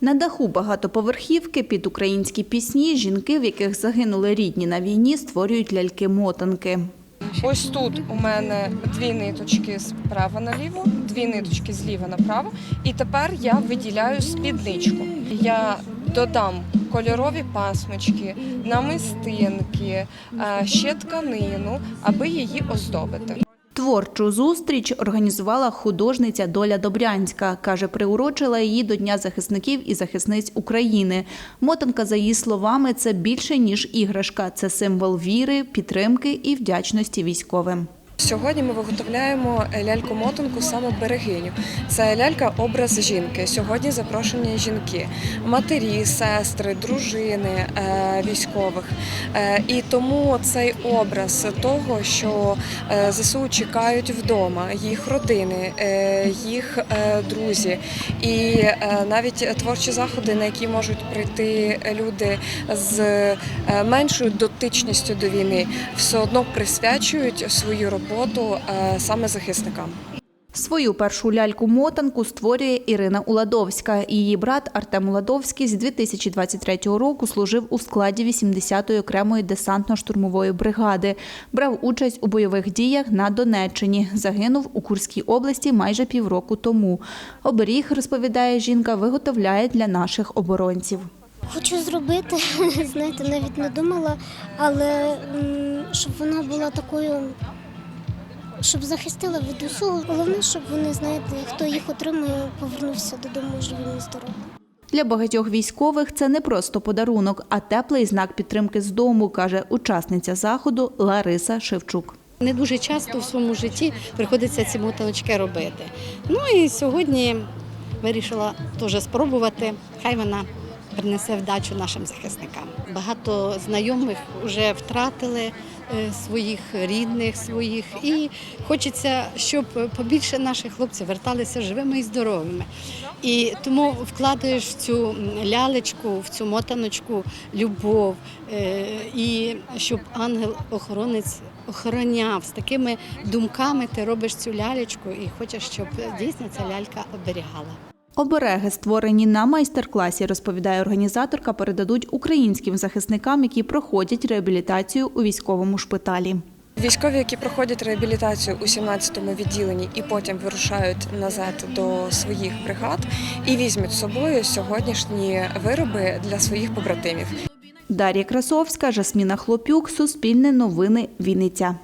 На даху багатоповерхівки під українські пісні жінки, в яких загинули рідні на війні, створюють ляльки-мотанки. Ось тут у мене дві ниточки справа наліво, дві ниточки зліва направо. І тепер я виділяю спідничку. Я додам кольорові пасмочки, намистинки, е, ще тканину, аби її оздобити. Творчу зустріч організувала художниця Доля Добрянська. Каже, приурочила її до Дня захисників і захисниць України. Мотанка, за її словами, це більше, ніж іграшка. Це символ віри, підтримки і вдячності військовим. Сьогодні ми виготовляємо ляльку-мотанку саме берегиню. Це лялька образ жінки. Сьогодні запрошені жінки, матері, сестри, дружини е, військових. Е, І тому цей образ того, що е, ЗСУ чекають вдома, їх родини, їх друзі, і навіть творчі заходи, на які можуть прийти люди з меншою дотичністю до війни, все одно присвячують свою роботу е, саме захисникам. Свою першу ляльку-мотанку створює Ірина Уладовська. Її брат Артем Уладовський з 2023 року служив у складі 80-ї окремої десантно-штурмової бригади. Брав участь у бойових діях на Донеччині. Загинув у Курській області майже півроку тому. Оберіг, розповідає жінка, виготовляє для наших оборонців. Хочу зробити, знаєте, навіть не думала, але щоб вона була такою, щоб захистила від усього. Головне, щоб вони, знаєте, хто їх отримує, повернувся додому живим і здоровим. Для багатьох військових це не просто подарунок, а теплий знак підтримки з дому, каже учасниця заходу Лариса Шевчук. Не дуже часто в своєму житті приходиться ці мотаночки робити. Ну і сьогодні вирішила теж спробувати. Хай вона принесе вдачу нашим захисникам. Багато знайомих вже втратили е, своїх рідних, своїх, і хочеться, щоб побільше наших хлопців верталися живими і здоровими. І тому вкладаєш в цю лялечку, в цю мотаночку любов, е, і щоб ангел-охоронець охороняв з такими думками. Ти робиш цю лялечку і хочеш, щоб дійсно ця лялька оберігала. Обереги, створені на майстер-класі, розповідає організаторка, передадуть українським захисникам, які проходять реабілітацію у військовому шпиталі. Військові, які проходять реабілітацію у 17-му відділенні і потім вирушають назад до своїх бригад і візьмуть з собою сьогоднішні вироби для своїх побратимів. Дар'я Красовська, Жасміна Хлопюк, Суспільне новини, Вінниця.